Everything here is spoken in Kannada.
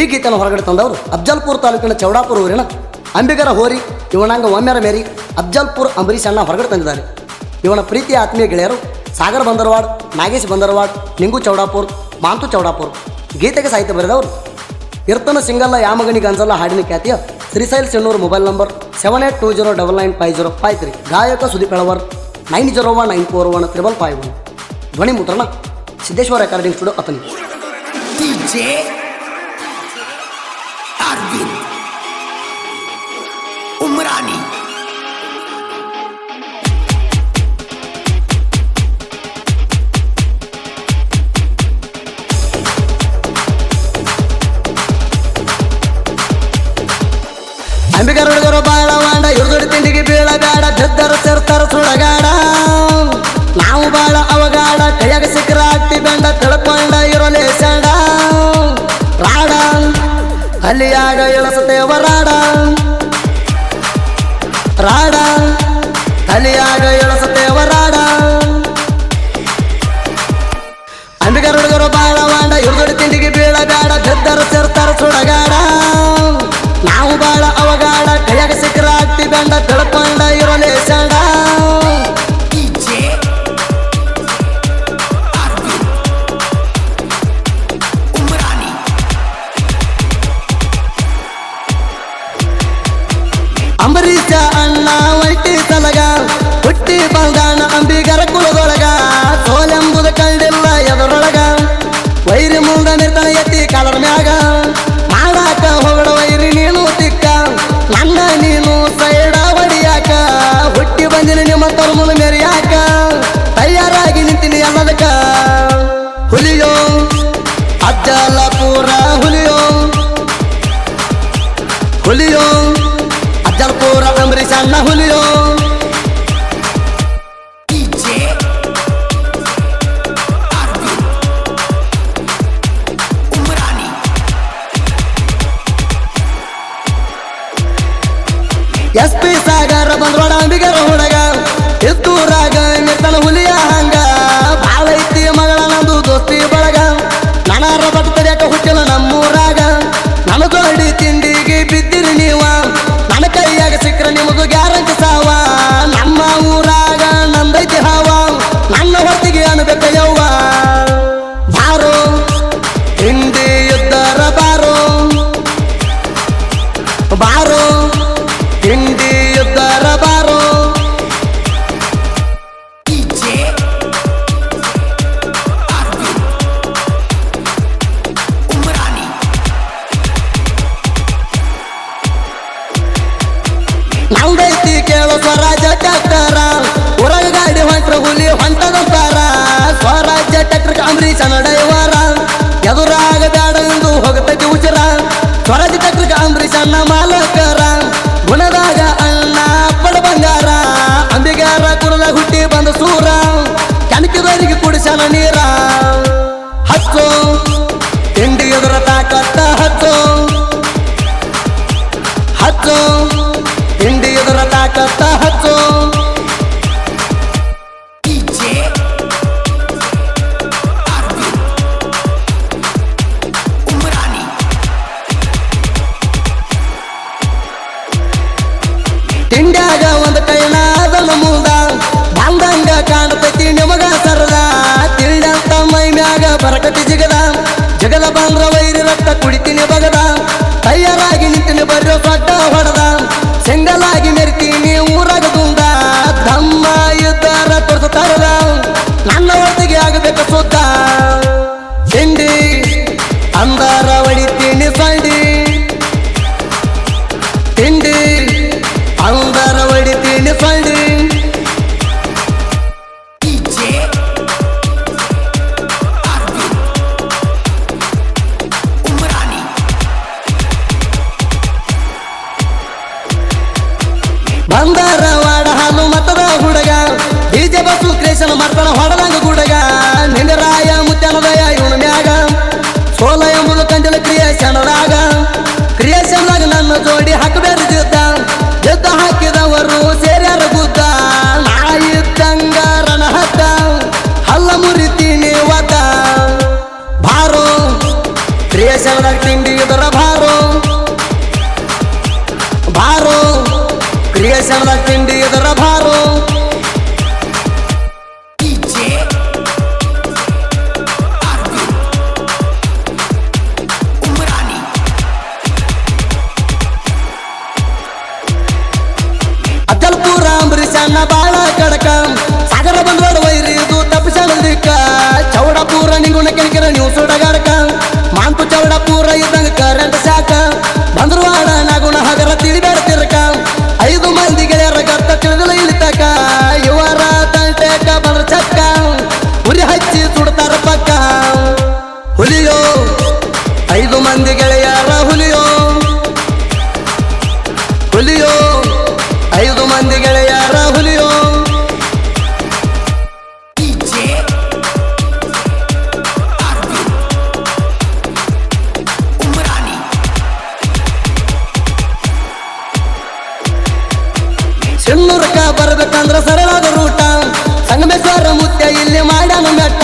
ಈ ಗೀತೆಯನ್ನು ಹೊರಗಡೆ ತಂದವರು ಅಫ್ಜಲ್ಪುರ್ ತಾಲೂಕಿನ ಚೌಡಾಪುರ ಊರಿನ ಅಂಬಿಗರ ಹೋರಿ ಇವನಾಂಗ ಒಮ್ಮೆರ ಮೇರಿ ಅಫ್ಜಲ್ಪುರ್ ಅಂಬರೀಷ್ ಅಣ್ಣ ಹೊರಗಡೆ ತಂದಿದ್ದಾರೆ ಇವನ ಪ್ರೀತಿಯ ಆತ್ಮೀಯ ಗೆಳೆಯರು ಸಾಗರ್ ಬಂದರವಾಡ್, ನಾಗೇಶ್ ಬಂದರವಾಡ್, ನಿಂಗು ಚೌಡಾಪುರ್, ಮಾಂತು ಚೌಡಾಪುರ್. ಗೀತೆಗೆ ಸಾಹಿತ್ಯ ಬರೆದವರು ಇರ್ತನ ಸಿಂಗಲ್ಲ ಯಾಮಗಣಿ ಗಂಜಲ್ಲ ಹಾಡಿನ ಖ್ಯಾತಿಯ Shrishail Sennur mobile number seven eight two zero double nine five zero five three. ಗಾಯಕ Sudeep eleven nine zero one nine four one triple five one. ಧ್ವನಿ ಮುದ್ರಣ ಸಿದ್ದೇಶ್ವರ ರೆಕಾರ್ಡಿಂಗ್ ಸ್ಟುಡಿಯೋ ಅತನಿ আলিয়া ಅಂಬರೀಷ ಅಣ್ಣ ಒಂಟಿ ತಲಗ ಹುಟ್ಟಿ ಬಂದಾಣ ಅಂಬಿಗರ ಕುಲದೊಳಗ, ಸೋಲೆಂಬುದ ಕಂಡಿಲ್ಲ ಎದರೊಳಗ. ವೈರಿ ಮುಂದ ನಿಂತ ಎತ್ತಿ ಕಾಲರ ಮ್ಯಾಗ, ಮಾಡಾಕ ಹೊಗಳ ವೈರಿ ನೀನು ತಿಕ್ಕ ನನ್ನ ನೀನು ಸೈಡ ಹೊಡಿಯಾಕ ಹುಟ್ಟಿ ಬಂದಿನ ನಿಮ್ಮ ತರುಮುಲ ಮೆರಿಯಾಕ, ತಯಾರಾಗಿ ನಿಂತೀನಿ ಎಲ್ಲದಕ್ಕ ಅಂಬರೀಷ್ ಅಣ್ಣ ನಮ್ದೈತಿ ಕೇಳು ಸ್ವರಾಜ್ಯ ಟ್ಯಾಕ್ಟರ ಹೊರಗ ಗಾಡಿ ಹೊಂಟ್ರ ಹುಲಿ ಹೊಂಟದಂತಾರ ಸ್ವರಾಜ್ಯ ಟ್ಯಾಕ್ಟರ್ ಅಂಬರೀಷ ನಡೈವಾರ ಎದುರಾಗ ಬ್ಯಾಡ ಎಂದು ಹೋಗತೈತಿ ಉಚಿರ ಸ್ವರಾಜ್ಯ ಟ್ಯಾಕ್ಟರ್ ಅಂಬರೀಷ ಅಣ್ಣ ಮಾಲಕರ. ಗುಣದಾಗ ಅಣ್ಣ ಪಡ ಬಂಗಾರ. ಅಂಬಿಗಾರ ಕುರಲ ಹುಟ್ಟಿ ಬಂದ ಸೂರ. ಕನಕದವರಿಗೆ ಕುಡಿಸನ ನೀರ. ಹಚ್ಚೋ. ತಿಂಡಿ ಎದುರ ತಾಕತ್ತ ಹತ್ತು ಹಚ್ಚೋ. ತಿಂಡ್ಯಾಗ ಒಂದು ಕೈನ ಅದನ್ನು ಮುಂದ ಬಂದಂಗ ಕಾಣತೈತಿ ನಿಮಗ ಸರದ. ತಿಂಡಂತ ಮೈ ಮ್ಯಾಗ ಬರಕತಿ ಜಿಗದ. ಕ್ರೇಷನ್ ಮಾಡ್ತಾನ ಹೊಡದಂಗ ಗುಡಗ ನಿಂಗರಾಯ ಮುತ್ಯಾನದಯ ಇವನ ಮ್ಯಾಗ. ಸೋಲ ಎಂಬುದು ಕಂದಿಲ ಕ್ರಿಯೇಷನ್ದಾಗ ಕ್ರಿಯೇಷನ್ದಾಗ ನನ್ನ ಜೋಡಿ ಹಾಕಬೇಡ ಯುದ್ಧ ಯುದ್ಧ ಹಾಕಿದವರು ಸೇರ್ಯಾರ ಗುದ್ದ. ನಾ ಇದ್ದಂಗ ರಣ ಹತ್ತ ಹಲ್ಲ ಮುರಿತೀನಿ ಜಲಪುರ ಅಂಬರೀಷ್ ಅನ್ನ ಬಾಳ ಕಡಕ. ಸಾಗರ ಬಂದೋಡ ವೈರಿದು ತಪ್ಪಿಸಲ ದಿಕ್ಕ. ನೀವು ಸುಡಗಾಡಕ. ಮಾಂಪು ಚೌಡಪುರ ಇದ್ದಂಗ ಕರೆಂಟ್ ಶಾಖ ಮುನ್ನೂರಕ್ಕ ಬರ್ಬೇಕಂದ್ರ ಸರಳಾದ ರೂಟ. ಸಂಗಮೇಶ್ವರ ಬೇಕಾರ ಮುತ್ಯ ಇಲ್ಲಿ ಮಾಡ್ಯಾನ ಬೆಟ್ಟ.